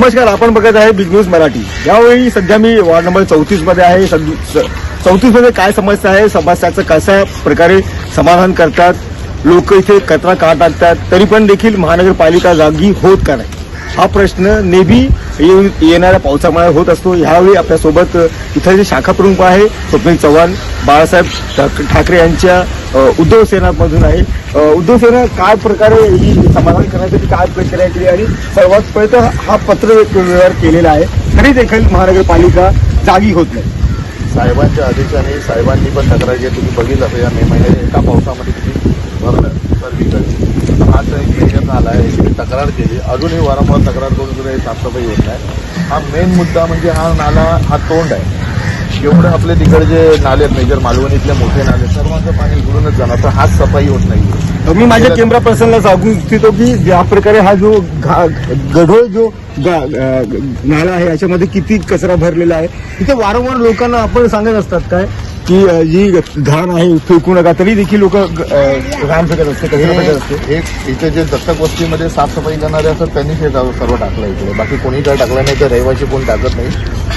नमस्कार आपण बघत आहे बिग न्यूज मराठी. यावेळी सध्या मी वॉर्ड नंबर चौतीसमध्ये आहे. चौतीसमध्ये काय समस्या आहे? समस्याचं कशा प्रकारे समाधान करतात? लोक इथे कचरा का टाकतात? तरी पण देखील महानगरपालिका जागी होत का नाही? हा प्रश्न नेहमी येणाऱ्या पावसामुळे होत असतो. ह्यावेळी आपल्यासोबत इथं जे शाखा प्रमुख आहे स्वप्नील चव्हाण बाळासाहेब ठाक- ठाकरे यांच्या उद्धव सेनामधून आहे. उद्धव सेना काय प्रकारे ही समाधान करण्यासाठी काय प्रक्रिया केली आणि सर्वात पहिले तर हा पत्र व्यवहार केलेला आहे. तरी देखील महानगरपालिका जागी होत नाही. साहेबांच्या आदेशाने साहेबांनी पण तक्रार जे तुम्ही बघितलं असेल या मे महिन्यात एका पावसामध्ये किती भरलं. सर्वीकडे. आज एक मेजर आला आहे. तक्रार केली. अजूनही वारंवार तक्रार करून सुद्धा हे साफसफाई होत नाही. हा मेन मुद्दा म्हणजे हा नाला हा तोंड आहे. एवढं आपले तिकडचे नाले आहेत मेजर मालवणीतले मोठे नाले सर्वांचं पाणी इकडूनच जाणार. तर हाच सफाई होत नाही. मी माझ्या कॅमेरा पर्सनला सांगू इच्छितो की ज्या प्रकारे हा जो गढोळ जो नाला आहे याच्यामध्ये किती कचरा भरलेला आहे. इथे वारंवार लोकांना आपण सांगत असतात काय? की जी घाण आहे फेकू नका. तरी देखील लोक घाण फेकत असते कचरा फेकत असते हे एक इथे जे दत्तक वस्तीमध्ये साफसफाई करणारे असतात त्यांनी हे सर्व सर्व टाकलं इकडे. बाकी कोणी काय टाकलं नाही तर रहिवाशी कोण टाकत नाही.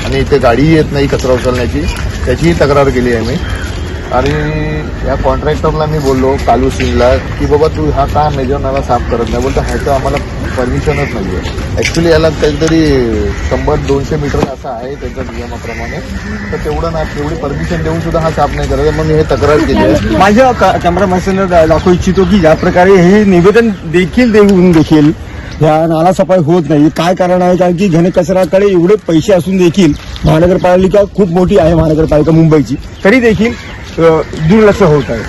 आणि इथे गाडी येत नाही कचरा उचलण्याची. त्याचीही तक्रार केली आहे मी. आणि या कॉन्ट्रॅक्टरला मी बोललो कालू सिंगला की बाबा तू हा का मेजर नाला साफ करत नाही? बोलतो ह्याचं आम्हाला परमिशनच नाही आहे ॲक्च्युली याला काहीतरी शंभर दोनशे मीटर असं आहे त्याच्या नियमाप्रमाणे. तर तेवढं ना तेवढी परमिशन देऊन सुद्धा हा साफ नाही करत मग मी हे तक्रार केली आहे. माझ्या कॅमेरा पर्सनला दाखवू इच्छितो की ज्या प्रकारे हे निवेदन देखील देऊन देखील या नाला सफाई होत नाही. काय कारण आहे? कारण की घनकचऱ्याकडे एवढे पैसे असून देखील महानगरपालिका खूप मोठी आहे महानगरपालिका मुंबईची. तरी देखील दुर्लक्ष होत आहे.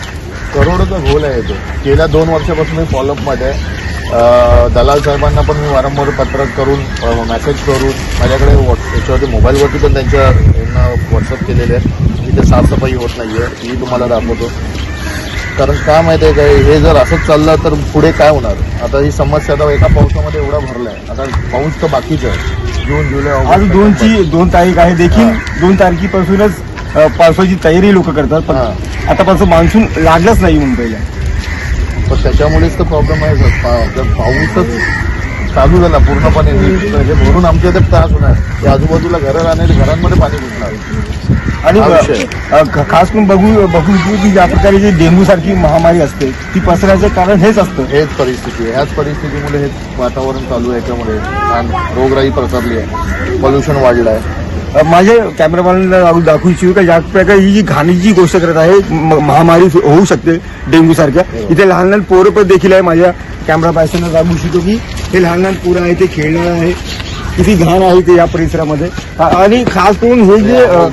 करोडोचा घोल आहे तो. गेल्या दोन वर्षापासून फॉलोअपमध्ये आहे. दलाल साहेबांना पण मी वारंवार पत्र करून मेसेज करून माझ्याकडे व्हॉट्स याच्यावरती मोबाईलवरती पण त्यांच्या यांना व्हॉट्सअप केलेले आहे तिथे साफसफाई होत नाही आहे ती तुम्हाला दाखवतो. कारण काय माहिती आहे काय हे जर असंच चाललं तर पुढे काय होणार? आता ही समस्या आता एका पावसामध्ये एवढा भरला आहे आता पाऊस तर बाकीच आहे. जून जुलै आज दोनची दोन तारीख आहे देखील. दोन तारखेपासूनच पावसाची तयारी लोक करतात. पण. आतापासून मान्सून लागलंच नाही मुंबईला. पण त्याच्यामुळेच तर प्रॉब्लेम आहे. जर पाऊसच चालू झाला पूर्णपणे हे भरून आमच्या इथे त्रास होणार. हे आजूबाजूला घरं राहणारे घरांमध्ये पाणी घुसणार. आणि. अ, खास करून बघू बघू इच्छितो की ज्या प्रकारे जे डेंग्यू सारखी महामारी असते ती पसरण्याचं कारण हेच असतं. हेच परिस्थिती आहे. ह्याच परिस्थितीमुळे हे वातावरण चालू आहे. याच्यामुळे आणि रोगराई प्रसरली आहे. पॉल्युशन वाढलं आहे माझे कॅमेरामॅनला दाखवू इच्छितो का ज्या प्रकारे ही जी घाणीची गोष्ट करत आहे महामारी होऊ शकते डेंग्यू सारख्या इथे लहान लहान पोरं पण देखील आहे माझ्या कॅमेरा पर्सनला दाखवू इच्छितो की हे लहान लहान पोरं आहे ते खेळणार आहे. किती घाण आहे ते या परिसरामध्ये. आणि खास करून हे जे हे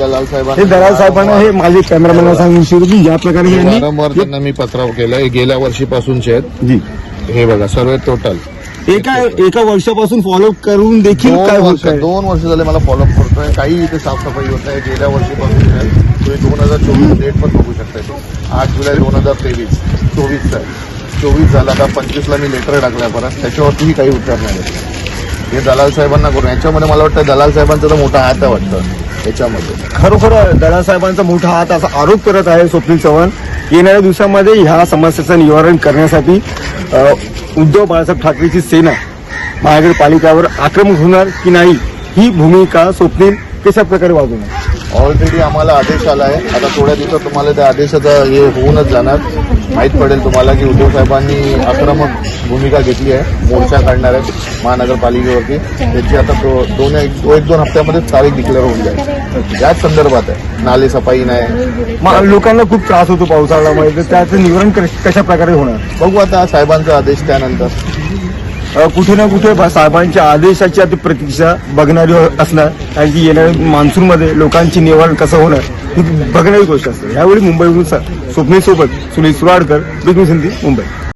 दलाल साहेबांना हे माझे कॅमेरामॅनला सांगू इच्छितो की ज्या प्रकारे वारंवार त्यांना मी पत्राव केलाय. गेल्या वर्षीपासूनचे आहेत. जी. हे बघा सर्व टोटल एका एका वर्षापासून फॉलो करून देखील काय दोन वर्ष दोन वर्ष झाले मला फॉलोअप करतोय. काही इथे साफसफाई होत आहे गेल्या वर्षीपासून आहे. तुम्ही दोन हजार चोवीस डेट पण बघू शकता तुम्ही आठ जुलै दोन हजार तेवीस चोवीसचा आहे. चोवीस झाला का पंचवीसला मी लेटर टाकलाय परत. त्याच्यावरतीही काही उत्तर नाही. हे दलाल साहेबांना करून याच्यामध्ये मला वाटतं दलाल साहेबांचा तर मोठा हात आहे वाटतं. याच्यामध्ये. खरोखर दळा साहेबांचा मोठा हात असा आरोप करत आहे स्वप्नील चव्हाण. येणाऱ्या दिवसामध्ये ह्या समस्येचं निवारण करण्यासाठी उद्धव बाळासाहेब ठाकरेची सेना महानगरपालिकावर आक्रमक होणार की नाही ही भूमिका स्वप्नील कशा प्रकारे वाजवणार ऑलरेडी आम्हाला आदेश आला आहे आता थोड्या दिवसात तुम्हाला त्या आदेशाचा हे होऊनच जाणार. माहीत पडेल तुम्हाला की उद्धव साहेबांनी आक्रमक भूमिका घेतली आहे. मोर्चा काढणार आहेत महानगरपालिकेवरती. त्याची आता दो- दोन एक एक दोन हप्त्यामध्ये तारीख डिक्लेअर होऊन जाईल. याच संदर्भात आहे. नाले सफाई नाही. लोकांना खूप त्रास होतो पावसाळ्यामध्ये. तर त्याचं निवारण कश- प्रकारे होणार? बघू आता साहेबांचा आदेश त्यानंतर. कुठे ना कुठे साहेबांच्या आदेशाची आता प्रतीक्षा बघणारी असणार. कारण की येणाऱ्या मान्सूनमध्ये लोकांची निवारण कसं होणार ही बघणारी गोष्ट असते. यावेळी मुंबईहून स- स्वप्नील सोबत सुनील सुराडकर न्यूज हिंदी मुंबई.